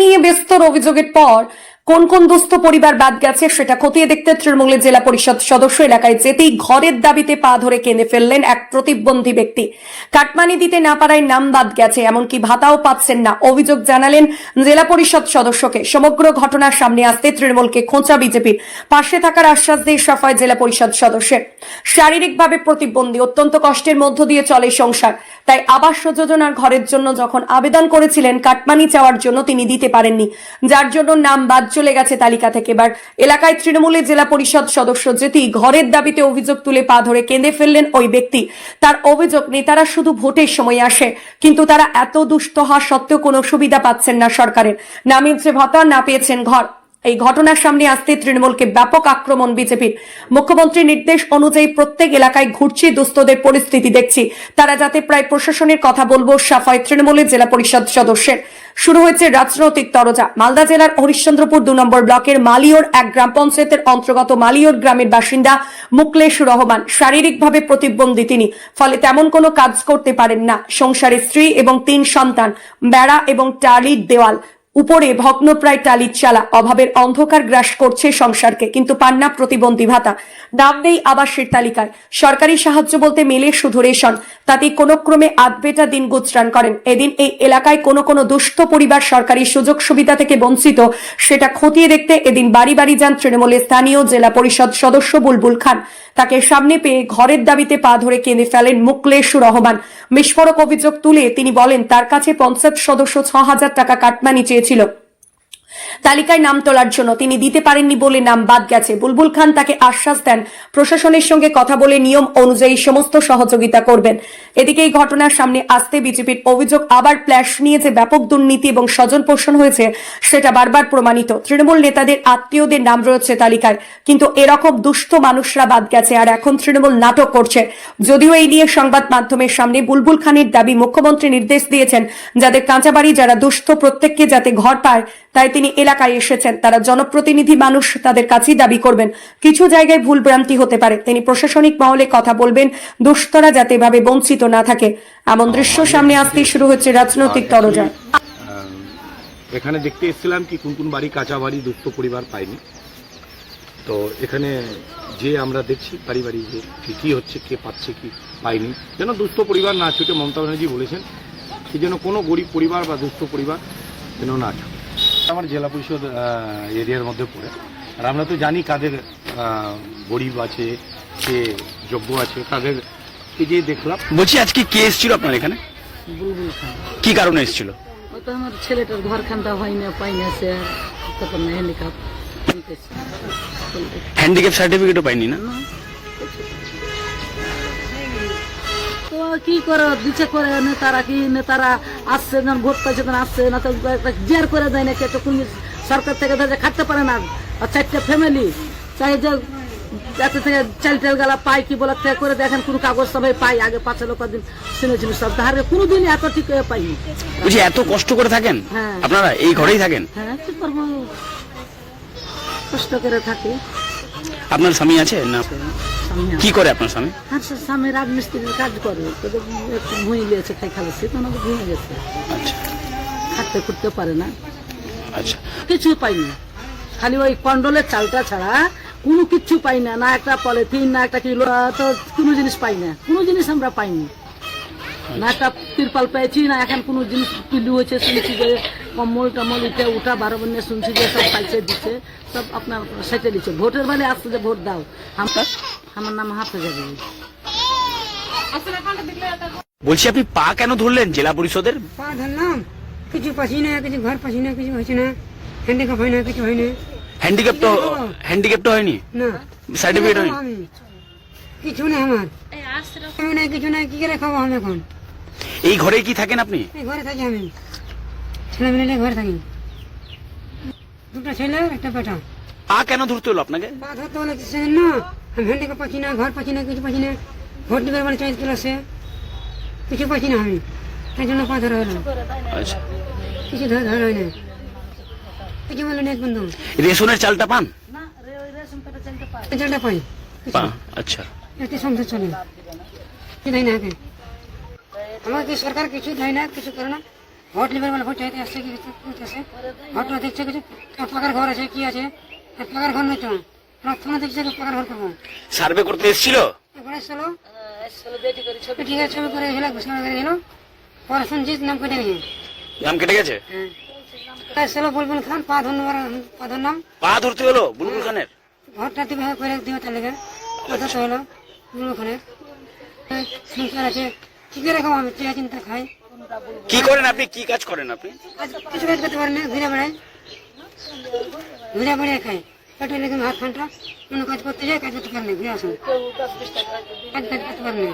নিয়ে বিস্তর অভিযোগের পর কোন কোন দুস্থ পরিবার বাদ গেছে সেটা খতিয়ে দেখতে তৃণমূলের জেলা পরিষদ সদস্য এলাকায় যেতেই ঘরের দাবিতে পা ধরে কেঁদে ফেললেন এক প্রতিবন্ধী ব্যক্তি। কাটমানি দিতে না পারায় নাম বাদ গেছে, এমনকি ভাতাও পাচ্ছেন না। অভিযোগ জানালেন জেলা পরিষদ সদস্যকে। সমগ্র ঘটনার সামনে আসতে তৃণমূলকে খোঁচা বিজেপির। পাশে থাকার আশ্বাস দিয়ে সাফায় জেলা পরিষদ সদস্যের। শারীরিকভাবে প্রতিবন্ধী, অত্যন্ত কষ্টের মধ্য দিয়ে চলে সংসার। তাই আবাস যোজনার ঘরের জন্য যখন আবেদন করেছিলেন, কাটমানি চাওয়ার জন্য তিনি দিতে পারেননি। যার জন্য নাম বাদ চলে গেছে তালিকা থেকে। এবার এলাকায় তৃণমূলের জেলা পরিষদ সদস্য যেটি ঘরের দাবিতে অভিযোগ তুলে পা ধরে কেঁদে ফেললেন ওই ব্যক্তি। তার অভিযোগ, নেতারা শুধু ভোটের সময় আসে, কিন্তু তারা এত দুষ্ট হওয়া সত্ত্বেও কোনো সুবিধা পাচ্ছেন না সরকারের। না মিলছে ভাতা না পেয়েছেন ঘর এই ঘটনার সামনে আসতে তৃণমূলকে ব্যাপক আক্রমণ বিজেপির। মুখ্যমন্ত্রীর নির্দেশ অনুযায়ী প্রত্যেক এলাকায় ঘুরছি, দুস্থদের পরিস্থিতি দেখছি। তারা যাতে প্রায় প্রশাসনের কথা বলব, সাফাই তৃণমূলের জেলা পরিষদ সদস্যের। শুরু হয়েছে রাজনৈতিক তরজা। মালদা জেলার হরিশ্চন্দ্রপুর দু নম্বর ব্লকের মালিয়র এক গ্রাম পঞ্চায়েতের অন্তর্গত মালিয়র গ্রামের বাসিন্দা মুকলেশ রহমান শারীরিকভাবে প্রতিবন্ধী তিনি। ফলে তেমন কোনো কাজ করতে পারেন না। সংসারে স্ত্রী এবং তিন সন্তান, বেড়া এবং টালির দেওয়াল। উপরে ভগ্নপ্রায় টালির চালা, অভাবের অন্ধকার গ্রাস করছে সংসারকে, কিন্তু পান্না প্রতিবন্ধী ভাতা। নাম নেই আবাসের তালিকায়। সরকারি সাহায্য বলতে মেলে শুধু রেশন। তাতে কোনো ক্রমে আধবেটা দিন গুজরান করেন। এদিন এই এলাকায় কোনো কোনো দুস্থ পরিবার সরকারি সুযোগ সুবিধা থেকে বঞ্চিত, সেটা খতিয়ে দেখতে এদিন বাড়ি বাড়ি যান তৃণমূলের স্থানীয় জেলা পরিষদ সদস্য বুলবুল খান। তাকে সামনে পেয়ে ঘরের দাবিতে পা ধরে কেঁদে ফেলেন মুকলেশ রহমান। বিস্ফোরক অভিযোগ তুলে তিনি বলেন, তার কাছে পঞ্চায়েত সদস্য ছ হাজার টাকা কাটমানি চেয়েছিল। তালিকায় নাম তোলার জন্য তিনি দিতে পারেননি বলে নাম বাদ গেছে। বুলবুল খান তাকে আশ্বাস দেন, প্রশাসনের সঙ্গে কথা বলে নিয়ম অনুযায়ী সমস্ত সহযোগিতা করবেন। এদিকে এই ঘটনার সামনে আসতে বিজেপির অভিযোগ আবার প্ল্যাশ নিয়ে যে ব্যাপক দুর্নীতি এবং স্বজন পোষণ হয়েছে, সেটা বারবার প্রমাণিত। তৃণমূল নেতাদের আত্মীয়দের নাম রয়েছে তালিকায়, কিন্তু এরকম দুস্থ মানুষরা বাদ গেছে আর এখন তৃণমূল নাটক করছে। যদিও এই নিয়ে সংবাদ মাধ্যমের সামনে বুলবুল খানের দাবি মুখ্যমন্ত্রী নির্দেশ দিয়েছেন, যাদের কাঁচাবাড়ি, যারা দুস্থ প্রত্যেককে যাতে ঘর পায়, তাই তিনি এলাকায় এসেছেন। তারা জনপ্রতিনিধি মানুষ তাদের কাছেই দাবি করবেন। কিছু জায়গায় ভুল ভ্রান্তি হতে পারে। তিনি প্রশাসনিক মহলে কথা বলবেন দুস্থরা যাতে এভাবে বঞ্চিত না থাকে। এমন দৃশ্য সামনে আসতেই শুরু হচ্ছে রাজনৈতিক তরজা। এখানে দেখতে এসেছিলাম কি কোন কোন বাড়ি কাঁচা বাড়ি দুস্থ পরিবার পাইনি তো এখানে যে আমরা দেখছি বাড়ি বাড়ি যে কি হচ্ছে কে পাচ্ছে কি পাইনি যেন দুস্থ পরিবার না ছুটে মমতা ব্যানার্জি বলেছেন কি যেন কোনো গরিব পরিবার বা দুস্থ পরিবার যেন না ছুটে। আমার জেলা পরিষদ এরিয়ার মধ্যে পড়ে। আর আমরা তো জানি কাদের গরিব আছে কে যোগ্য আছে তাদের এই যে দেখলাম। বলছি আজকে কে এসেছিল আপনার এখানে? কি কারণে এসেছিল? তো আমার ছেলেটার ঘর খানটা হয় না পাই না সে তখন হ্যান্ডিক্যাপ হ্যান্ডিক্যাপ সার্টিফিকেটও পাইনি না? তো কি করে? দিচ্ছে করে নেতারা কি? নেতারা আসছে যখন ভোট পাইছে তখন আসছে না তো জের করে দেয় নাকি? তো কোন সরকার থেকে ধরে খাটতে পারে না। আর চারটে ফ্যামিলি চাই যে এত থেকে চাল টাল গালা পাই কি বলার থেকে করে দেখেন কোনো কাগজ সবাই পাই আগে পাঁচ লোক দিন শুনেছিল সব। তাহারে কোনোদিন এত ঠিক হয়ে পাইনি। বলছি এত কষ্ট করে থাকেন? হ্যাঁ। আপনারা এই ঘরেই থাকেন? হ্যাঁ কি করব? কষ্ট করে থাকি। আপনার স্বামী আছে না? স্বামী কি করে আপনার স্বামী? আর সে স্বামী রাজমিস্ত্রির কাজ করে। তো একটু ভুঁই গেছে খাই খালাসি তো ওনাকে ভুঁয়ে গেছে আচ্ছা। খাটতে করতে পারে না। আচ্ছা। কিছু পাইনি খালি ওই কন্ডলের চালটা ছাড়া কোনো কিচ্ছু পাই না। না একটা পলিথিন না একটা কিলো তো কোনো জিনিস পাই না। কোনো জিনিস আমরা পাইনি। না একটা তিরপাল পেয়েছি না এখন কোনো জিনিস পিলু হয়েছে শুনছি যে কম্বল টম্বল ইটা উঠা বারো বন্যা শুনছি যে সব পাইছে দিচ্ছে সব আপনার সেটে দিচ্ছে। ভোটের বেলে আসছে যে ভোট দাও। আমরা আমার নাম বলছি আপনি পা কেন ধরলেন জেলা পরিষদের? পা ধরলাম। কিছু পাচ্ছি না কিছু ঘর পাচ্ছি না কিছু হচ্ছে না। হ্যান্ডিক্যাপ হয় না কিছু হয় না। হ্যান্ডিক্যাপ তো হ্যান্ডিক্যাপ তো হয়নি? না। সার্টিফিকেট হয়নি? কিছু নেই আমার। আমি নাই কিছু নাই কি করে খাব আমি এখন? এই ঘরেই কি থাকেন আপনি? এই ঘরে থাকি আমি। ছেলে মিলে ঘরে থাকি। দুটো ছেলে একটা বেটা। পা কেন ধরতে হলো আপনাকে? পা ধরতে হলে কিছু না হ্যান্ডিক্যাপ পাচ্ছি না ঘর পাচ্ছি না কিছু পাচ্ছি না ভোট দিবার মানে চাই ক্লাসে কিছু পাচ্ছি না আমি তাই জন্য পা ধরা হলো। আচ্ছা। কিছু ধরা ধরা হয় না। কিছু বলে নেই বন্ধু? রেশনের চালটা পান? রেজাল্টটা পাই। পা আচ্ছা। এতে সংসার চলে। কি দেয় না আগে। আমাকে সরকার কিছু দেয় না কিছু করে না। ভোট নেবে বলে ভোট চাইতে আসছে কি করতেছে ভোটটা দেখছে কিছু। পাকার ঘর আছে কি আছে? পাকার ঘর নয় তো। সার্ভে করতে এসেছিল? নাম কেটে নাম গেছে? হ্যাঁ। খান পা ধন্যবাদ পা ধরতে হলো বুলবুল খানের? ঘরটা দিবে করে দিবে তার লেগে। কথা তো হলো সংসার আছে। কি করে খাব আমি? চিয়া চিন্তা খাই। কি করেন আপনি? কি কাজ করেন আপনি? কিছু কাজ করতে পারি না ঘুরে বেড়াই। ঘুরে বেড়াই খাই। পেটে লেগে হাত খানটা কোনো কাজ করতে যায় কাজ করতে পারি না ঘুরে আসুন? কাজ কাজ করতে পারি না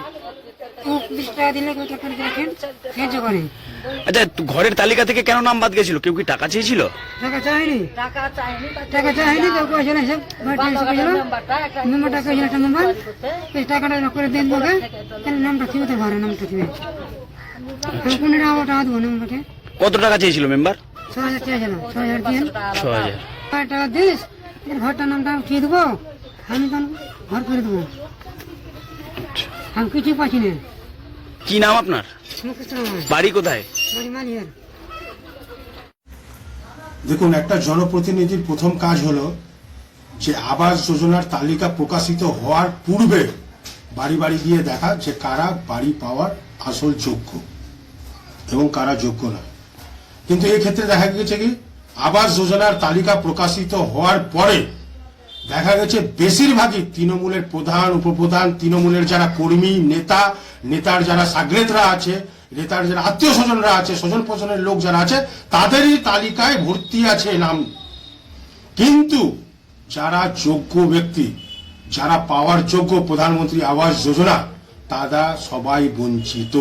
ও বিশ টাকা দিলে কেউ তরকারি রাখেন সাহায্য করে। আচ্ছা ঘরের তালিকা থেকে কেন নাম বাদ গেছিল? কেউ কি টাকা চেয়েছিল? টাকা চাইনি টাকা চাইনি টাকা চাইনি কেউ কয়েছিল একটা এই টাকাটা করে দিন তোকে তাহলে নামটা ঘরে নামটা পনেরো টাকা টাকা দেবো নামটাকে কত টাকা চেয়েছিল মেম্বার? ছ হাজার চেয়েছিল ছ হাজার দিন ছ হাজার। টাকা দিস এর ঘরটার নামটা উঠিয়ে দেবো? আমি তখন ঘর করে দেবো। আমি কিছু পাচ্ছি না। কি নাম আপনার? বাড়ি কোথায়? দেখুন একটা জনপ্রতিনিধির প্রথম কাজ হলো যে আবাস যোজনার তালিকা প্রকাশিত হওয়ার পূর্বে বাড়ি বাড়ি গিয়ে দেখা যে কারা বাড়ি পাওয়ার আসল যোগ্য এবং কারা যোগ্য না। কিন্তু এই ক্ষেত্রে দেখা গেছে কি আবাস যোজনার তালিকা প্রকাশিত হওয়ার পরে দেখা গেছে বেশিরভাগই তৃণমূলের প্রধান, উপপ্রধান, তৃণমূলের যারা কর্মী, নেতা, নেতার যারা সাগরেতরা আছে, নেতার যারা আত্মীয় স্বজনরা আছে, স্বজন পছনের লোক যারা আছে, তাদেরই তালিকায় ভর্তি আছে নাম। কিন্তু যারা যোগ্য ব্যক্তি, যারা পাওয়ার যোগ্য প্রধানমন্ত্রী আবাস যোজনা, তারা সবাই বঞ্চিত।